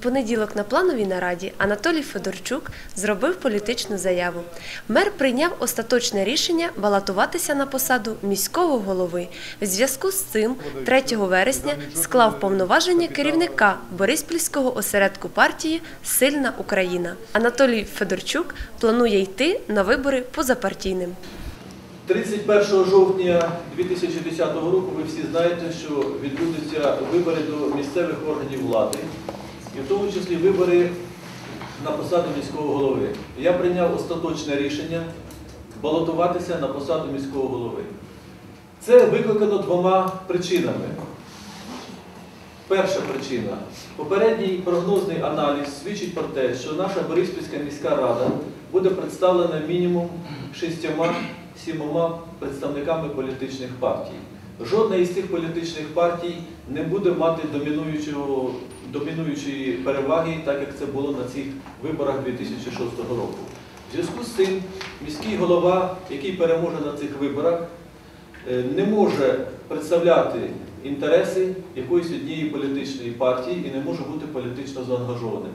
понеділок на плановій нараді Анатолій Федорчук зробив політичну заяву. Мер прийняв остаточне рішення балотуватися на посаду міського голови. В зв'язку з цим 3 вересня склав повноваження керівника Бориспільського осередку партії Сильна Україна. Анатолій Федорчук планує йти на вибори позапартійним. 31 жовтня 2010 року ви всі знаєте, що відбудуться вибори до місцевих органів влади, і в тому числі вибори на посаду міського голови. Я прийняв остаточне рішення балотуватися на посаду міського голови. Це викликано двома причинами. Перша причина. Попередній прогнозний аналіз свідчить про те, що наша Бориспільська міська рада буде представлена мінімум шістьома сімома представниками політичних партій. Жодна із цих політичних партій не буде мати домінуючої переваги, так як це було на цих виборах 2006 року. В зв'язку з цим міський голова, який переможе на цих виборах, е, не може представляти інтереси якоїсь однієї політичної партії і не може бути політично заангажованим.